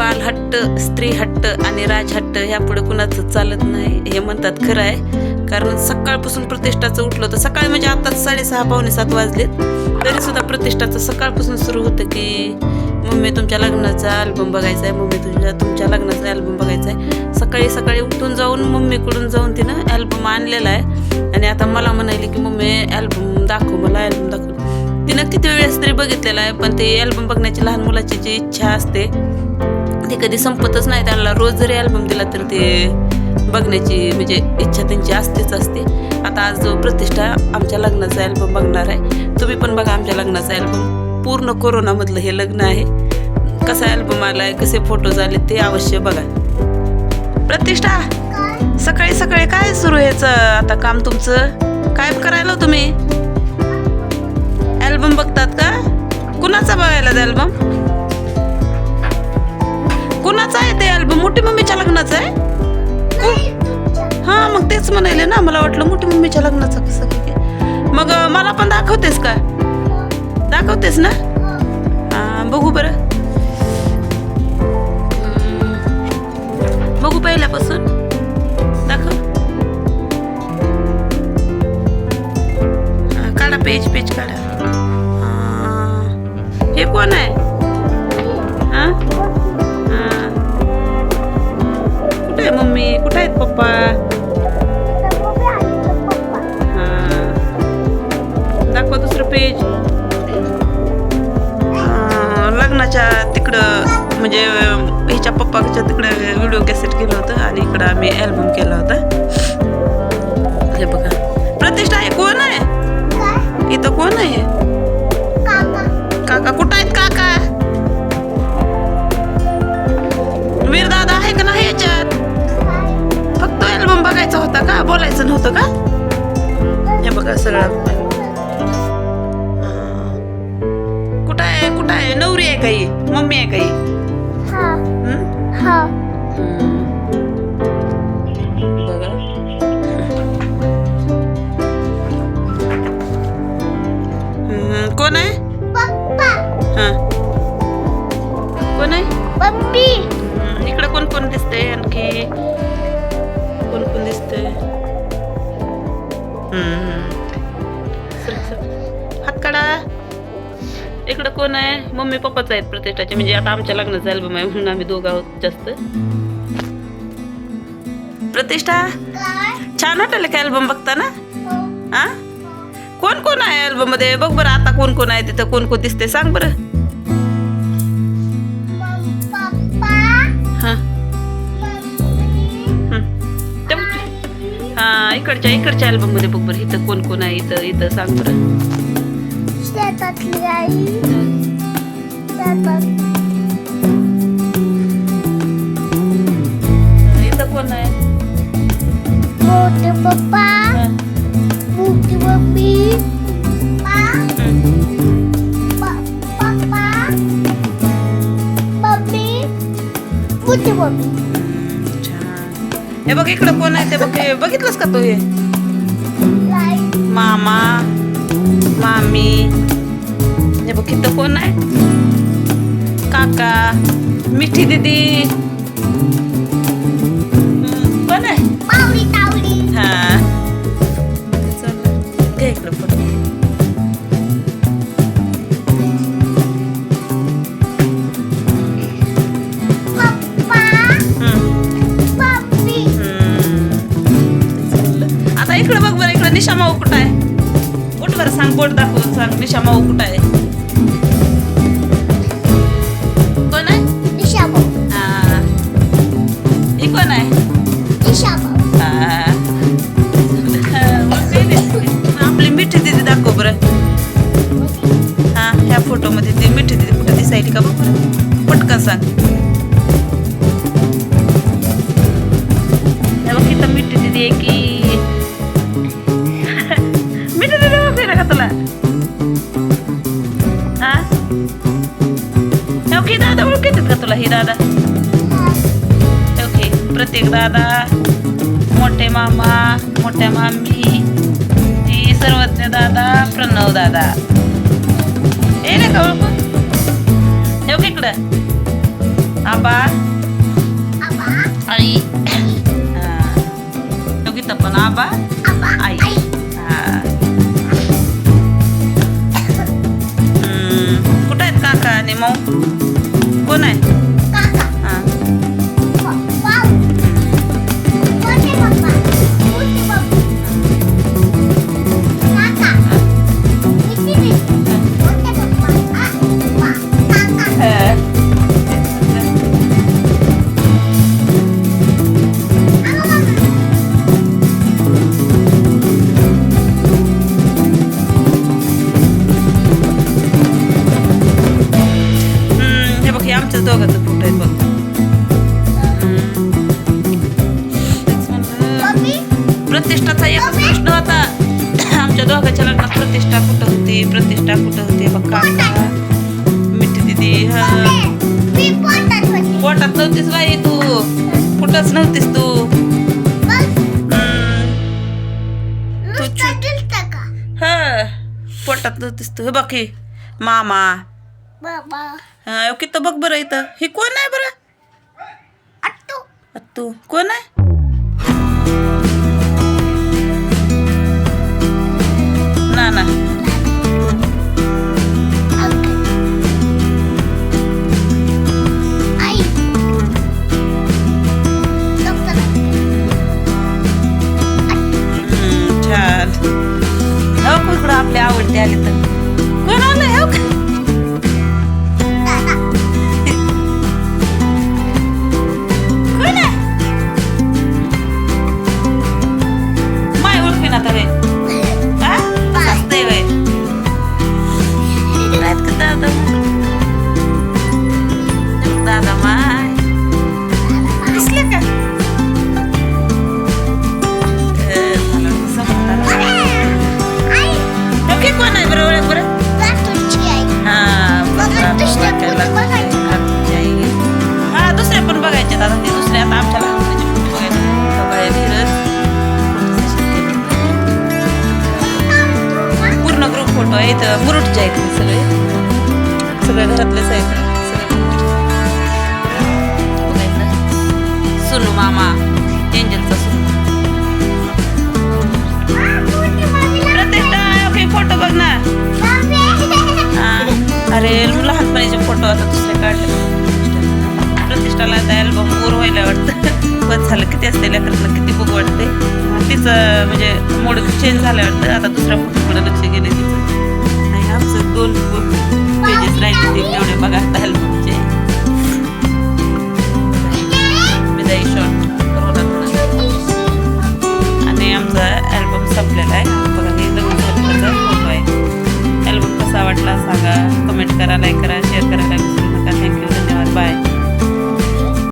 बालहट्ट स्त्री हट्ट आणि राजहट्ट ह्या पुढे कुणाचं चालत नाही हे म्हणतात खरं आहे. कारण सकाळपासून प्रतिष्ठाचं उठलं तर सकाळी म्हणजे आता साडेसहा पावणे सात वाजलेत. तरी सुद्धा प्रतिष्ठाचं सकाळपासून सुरू होतं की मम्मी तुमच्या लग्नाचा अल्बम बघायचा आहे. मम्मी तुझ्या तुमच्या लग्नाचा अल्बम बघायचा आहे. सकाळी सकाळी उठून जाऊन मम्मीकडून जाऊन तिनं अल्बम आणलेला आहे. आणि आता मला म्हणाली की मम्मी अल्बम दाखव मला अल्बम दाखव. तिनं किती वेळेस तरी बघितलेला आहे पण ते अल्बम बघण्याची लहान मुलाची जी इच्छा असते ते कधी संपतच नाही. त्यांना रोज जरी अल्बम दिला तर ते बघण्याची म्हणजे इच्छा त्यांची असतेच असते. आता आज जो प्रतिष्ठा आमच्या लग्नाचा अल्बम बघणार आहे तुम्ही पण बघा आमच्या लग्नाचा अल्बम पूर्ण कोरोनामधलं हे लग्न आहे. कसा अल्बम आहे कसे फोटोज आले ते अवश्य बघा. प्रतिष्ठा सकाळी सकाळी काय सुरू ह्याचं आता काम तुमचं? काय करायला तुम्ही? अल्बम बघतात का? कुणाचा बघायला अल्बम कुणाचा आहे ते अल्बम मोठी मम्मीच्या लग्नाचा आहे? हा मग तेच म्हणाले ना मला वाटलं मोठी मम्मीच्या लग्नाचं कसं काय. मग मला पण दाखवतेस का? दाखवतेस ना? हा, बघू बरं. कुठे आहे मम्मी? कुठे आहेत पप्पा? हा. दाखवा दुसरं पेज लग्नाच्या तिकडं म्हणजे हिच्या पप्पाच्या तिकडं व्हिडिओ कॅसेट केलं होतं आणि इकडं आम्ही अल्बम केला होता. हे बघा. प्रतिष्ठा हे कोण आहे? इथं कोण आहे? आहे काही? मम्मी आहे काही? कोण आहे? हा. कोण आहे? इकडं कोण कोण दिसतंय आणखी? कोण कोण दिसतंय? हम्म. Sir, sir. हात काढा. इकडं कोण आहे? मम्मी पप्पाच आहेत प्रतिष्ठाचे म्हणजे आता आमच्या लग्नाचा अल्बम आहे म्हणून आम्ही दोघं आहोत जास्त. प्रतिष्ठा छान वाटलं का अल्बम बघताना? हा कोण कोण आहे अल्बममध्ये बघ बरं आता कोण कोण आहे तिथं? कोण कोण दिसते सांग बरं. हा. हा. इकडच्या इकडच्या अल्बममध्ये बघ बरं इथं कोण कोण आहे इथं इथं सांग बरं. आई इथं कोण आहे मोठे पप्पा हा. मोठी मम्मी. पप्पा मम्मी मोठी मम्मी छान. बघ इकडं कोण आहे ते बघ हे बघितलंस का तू हे मामा मामी हे बघ इथं कोण आहे? काका मिठी दीदी. कोण आहे? हा. घे इकडं. आता इकडं बघ बरं इकडं निशा माऊ कुठं आहे? उठ बरं सांग बोट दाखवून सांग निशा माऊ कुठं आहे? ही कोण आहे आपली मिठी दिदी दाखव बरं. हा ह्या फोटोमध्ये ती मिठी दिदी कुठं दिसायली का बघ बरं. पटकन सांग. हे बघ इथं मिठी दिदी आहे की. मिठी दिदी ना का तुला? हा? हे बघ, ही दादा ओळखीत का तुला ही दादा? प्रत्येक दादा मोठे मामा मोठ्या मामी ही सर्वज्ञ दादा प्रणव दादा. ए रे का ओळखू हे बघ इकडं. आबा. आई. हा. योगिता पण आबा. आई. हा. कुठं आहेत काका आणि मऊ? दोघांचं फोटो आहे बघ. प्रतिष्ठाचा एक प्रश्न होता. आमच्या दोघांच्या लग्नात प्रतिष्ठा कुठं होती? प्रतिष्ठा कुठं होती? बघ काका मिठी दिदी हा. पोटात होते. पोटात नव्हतीस बाई तू. कुठंच नव्हतीस तू. का? हा. पोटात नव्हतीस तू. हे ही मामा बाबा. हा किती बघ बरं इथं. ही कोण आहे बरं? अट्टू. तू कोण आहे? इथं मुरुटचे आहेत सगळे. सगळ्या घरातलेच आहेत. सोनू सुनू मामा एंजलचा सुनू. प्रतिष्ठा फोटो बघ ना. अरे लहानपणीचे फोटो आता दुसरे काढले. प्रतिष्ठाला आता अल्बम बोर व्हायला वाटतं. बस झालं किती असते लेकरांना किती बघ वाटते तिचं म्हणजे मूड चेंज झालं वाटतं. आता दुसऱ्या फोटोकडे लक्ष गेले तिचं. आमचं दोन पेजेस राहिले ते तेवढे बघा आता अल्बमचे विदाई शॉर्ट आणि आमचा अल्बम संपलेला आहे. बघा हे लग्न फोटो आहे. अल्बम कसा वाटला सांगा. कमेंट करा लाईक